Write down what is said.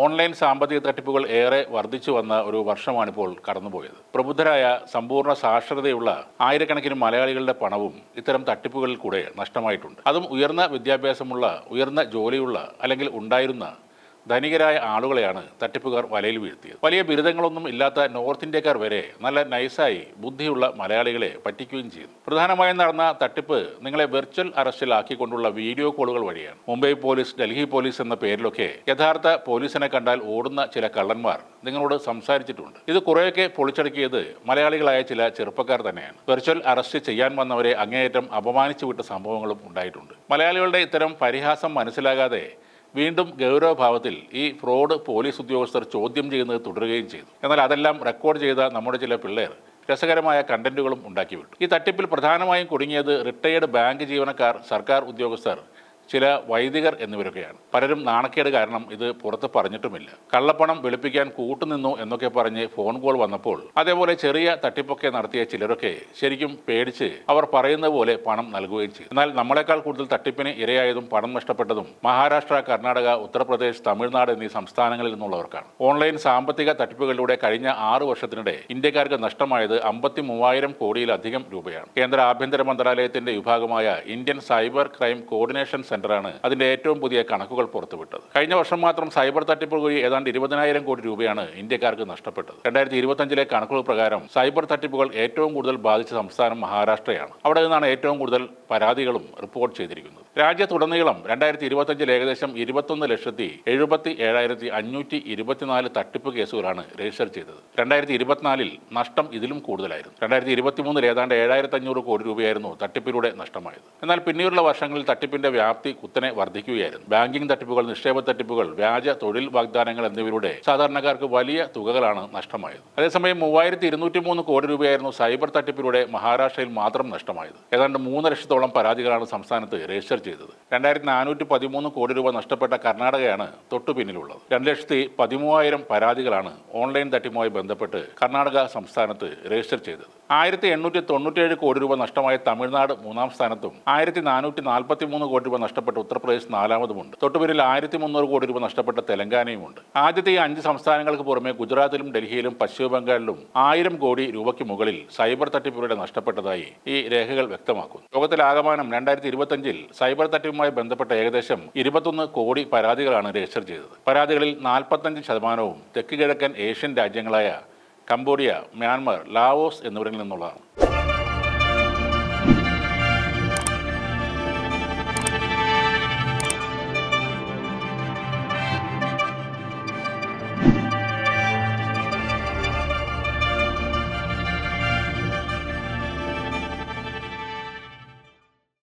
Online സാമ്പത്തിക തട്ടിപ്പുകൾ ഏറെ വർദ്ധിച്ചു വന്ന ഒരു വർഷമാണിപ്പോൾ കടന്നുപോയത്. പ്രബുദ്ധരായ സമ്പൂർണ സാക്ഷരതയുള്ള ആയിരക്കണക്കിന് മലയാളികളുടെ പണവും ഇത്തരം തട്ടിപ്പുകളിൽ കൂടെ നഷ്ടമായിട്ടുണ്ട്. അതും ഉയർന്ന വിദ്യാഭ്യാസമുള്ള ഉയർന്ന ജോലിയുള്ള അല്ലെങ്കിൽ ഉണ്ടായിരുന്ന ധനികരായ ആളുകളെയാണ് തട്ടിപ്പുകാർ വലയിൽ വീഴ്ത്തിയത്. വലിയ ബിരുദങ്ങളൊന്നും ഇല്ലാത്ത നോർത്ത് ഇന്ത്യക്കാർ വരെ നല്ല നൈസായി ബുദ്ധിയുള്ള മലയാളികളെ പറ്റിക്കുകയും ചെയ്തു. പ്രധാനമായും നടന്ന തട്ടിപ്പ് നിങ്ങളെ വെർച്വൽ അറസ്റ്റിലാക്കിക്കൊണ്ടുള്ള വീഡിയോ കോളുകൾ വഴിയാണ്. മുംബൈ പോലീസ് ഡൽഹി പോലീസ് എന്ന പേരിലൊക്കെ യഥാർത്ഥ പോലീസിനെ കണ്ടാൽ ഓടുന്ന ചില കള്ളന്മാർ നിങ്ങളോട് സംസാരിച്ചിട്ടുണ്ട്. ഇത് കുറേയൊക്കെ പൊളിച്ചടക്കിയത് മലയാളികളായ ചില ചെറുപ്പക്കാർ തന്നെയാണ്. വെർച്വൽ അറസ്റ്റ് ചെയ്യാൻ വന്നവരെ അങ്ങേയറ്റം അപമാനിച്ചു വിട്ട സംഭവങ്ങളും ഉണ്ടായിട്ടുണ്ട്. മലയാളികളുടെ ഇത്തരം പരിഹാസം മനസ്സിലാകാതെ വീണ്ടും ഗൗരവഭാവത്തിൽ ഈ ഫ്രോഡ് പോലീസ് ഉദ്യോഗസ്ഥർ ചോദ്യം ചെയ്യുന്നത് തുടരുകയും ചെയ്തു. എന്നാൽ അതെല്ലാം റെക്കോർഡ് ചെയ്ത നമ്മുടെ ചില പിള്ളേർ രസകരമായ കണ്ടന്റുകളും ഉണ്ടാക്കി വിട്ടു. ഈ തട്ടിപ്പിൽ പ്രധാനമായും കുടുങ്ങിയത് റിട്ടയേർഡ് ബാങ്ക് ജീവനക്കാർ സർക്കാർ ഉദ്യോഗസ്ഥർ ചില വൈദികർ എന്നിവരൊക്കെയാണ്. പലരും നാണക്കേട് കാരണം ഇത് പുറത്ത് പറഞ്ഞിട്ടുമില്ല. കള്ളപ്പണം വെളുപ്പിക്കാൻ കൂട്ടുനിന്നു എന്നൊക്കെ പറഞ്ഞ് ഫോൺ കോൾ വന്നപ്പോൾ അതേപോലെ ചെറിയ തട്ടിപ്പൊക്കെ നടത്തിയ ചിലരൊക്കെ ശരിക്കും പേടിച്ച് അവർ പറയുന്ന പോലെ പണം നൽകുകയും ചെയ്തു. എന്നാൽ നമ്മളെക്കാൾ കൂടുതൽ തട്ടിപ്പിന് ഇരയായതും പണം നഷ്ടപ്പെട്ടതും മഹാരാഷ്ട്ര കർണാടക ഉത്തർപ്രദേശ് തമിഴ്നാട് എന്നീ സംസ്ഥാനങ്ങളിൽ നിന്നുള്ളവർക്കാണ്. ഓൺലൈൻ സാമ്പത്തിക തട്ടിപ്പുകളിലൂടെ കഴിഞ്ഞ ആറു വർഷത്തിനിടെ ഇന്ത്യക്കാർക്ക് നഷ്ടമായത് അമ്പത്തി മൂവായിരം കോടിയിലധികം രൂപയാണ്. കേന്ദ്ര ആഭ്യന്തര മന്ത്രാലയത്തിന്റെ വിഭാഗമായ ഇന്ത്യൻ സൈബർ ക്രൈം കോർഡിനേഷൻ സെന്ററാണ് അതിന്റെ ഏറ്റവും പുതിയ കണക്കുകൾ പുറത്തുവിട്ടത്. കഴിഞ്ഞ വർഷം മാത്രം സൈബർ തട്ടിപ്പ് വഴി ഏതാണ്ട് ഇരുപതിനായിരം കോടി രൂപയാണ് ഇന്ത്യക്കാർക്ക് നഷ്ടപ്പെട്ടത്. രണ്ടായിരത്തി ഇരുപത്തഞ്ചിലെ കണക്കുകൾ പ്രകാരം സൈബർ തട്ടിപ്പുകൾ ഏറ്റവും കൂടുതൽ ബാധിച്ച സംസ്ഥാനം മഹാരാഷ്ട്രയാണ്. അവിടെ നിന്നാണ് ഏറ്റവും കൂടുതൽ പരാതികളും റിപ്പോർട്ട് ചെയ്തിരിക്കുന്നത്. രാജ്യത്തുടനീളം രണ്ടായിരത്തി ഇരുപത്തഞ്ചിൽ ഏകദേശം ഇരുപത്തൊന്ന് ലക്ഷത്തി എഴുപത്തി ഏഴായിരത്തി അഞ്ഞൂറ്റി ഇരുപത്തിനാല് തട്ടിപ്പ് കേസുകളാണ് രജിസ്റ്റർ ചെയ്തത്. രണ്ടായിരത്തി ഇരുപത്തിനാലിൽ നഷ്ടം ഇതിലും കൂടുതലായിരുന്നു. രണ്ടായിരത്തി ഇരുപത്തിമൂന്നിൽ ഏതാണ്ട് ഏഴായിരത്തി അഞ്ഞൂറ് കോടി രൂപയായിരുന്നു തട്ടിപ്പിലൂടെ നഷ്ടമായത്. എന്നാൽ പിന്നീടുള്ള വർഷങ്ങളിൽ തട്ടിപ്പിന്റെ വ്യാപ്തി കുത്തനെ വർദ്ധിക്കുകയായിരുന്നു. ബാങ്കിംഗ് തട്ടിപ്പുകൾ നിക്ഷേപ തട്ടിപ്പുകൾ വ്യാജ തൊഴിൽ വാഗ്ദാനങ്ങൾ എന്നിവയിലൂടെ സാധാരണക്കാർക്ക് വലിയ തുകകളാണ് നഷ്ടമായത്. അതേസമയം മൂവായിരത്തി ഇരുന്നൂറ്റി മൂന്ന് കോടി രൂപയായിരുന്നു സൈബർ തട്ടിപ്പിലൂടെ മഹാരാഷ്ട്രയിൽ മാത്രം നഷ്ടമായത്. ഏതാണ്ട് മൂന്ന് ലക്ഷത്തോളം പരാതികളാണ് സംസ്ഥാനത്ത് രജിസ്റ്റർ ചെയ്തത്. രണ്ടായിരത്തി നാനൂറ്റി പതിമൂന്ന് കോടി രൂപ നഷ്ടപ്പെട്ട കർണാടകയാണ് തൊട്ടു പിന്നിലുള്ളത്. രണ്ട് ലക്ഷത്തി പതിമൂവായിരം പരാതികളാണ് ഓൺലൈൻ തട്ടിപ്പുമായി ബന്ധപ്പെട്ട് കർണാടക സംസ്ഥാനത്ത് രജിസ്റ്റർ ചെയ്തത്. ആയിരത്തി എണ്ണൂറ്റി തൊണ്ണൂറ്റേഴ് കോടി രൂപ നഷ്ടമായ തമിഴ്നാട് മൂന്നാം സ്ഥാനത്തും ആയിരത്തി നാനൂറ്റി നാൽപ്പത്തി മൂന്ന് കോടി രൂപ നഷ്ടപ്പെട്ട ഉത്തർപ്രദേശ് നാലാമതുമുണ്ട്. തൊട്ടുപിന്നിൽ ആയിരത്തി മുന്നൂറ് കോടി രൂപ നഷ്ടപ്പെട്ട തെലങ്കാനയുമുണ്ട്. ആദ്യത്തെ അഞ്ച് സംസ്ഥാനങ്ങൾക്ക് പുറമെ ഗുജറാത്തിലും ഡൽഹിയിലും പശ്ചിമ ബംഗാളിലും ആയിരം കോടി രൂപയ്ക്ക് മുകളിൽ സൈബർ തട്ടിപ്പുകളുടെ നഷ്ടപ്പെട്ടതായി ഈ രേഖകൾ വ്യക്തമാക്കുന്നു. ലോകത്തിലാകമാനം രണ്ടായിരത്തി ഇരുപത്തഞ്ചിൽ സൈബർ തട്ടിപ്പുമായി ബന്ധപ്പെട്ട ഏകദേശം ഇരുപത്തൊന്ന് കോടി പരാതികളാണ് രജിസ്റ്റർ ചെയ്തത്. പരാതികളിൽ നാൽപ്പത്തഞ്ച് ശതമാനവും തെക്ക് കിഴക്കൻ ഏഷ്യൻ രാജ്യങ്ങളായ കംബോഡിയ മ്യാൻമാർ ലാവോസ് എന്നിവരിൽ നിന്നുള്ളതാണ്.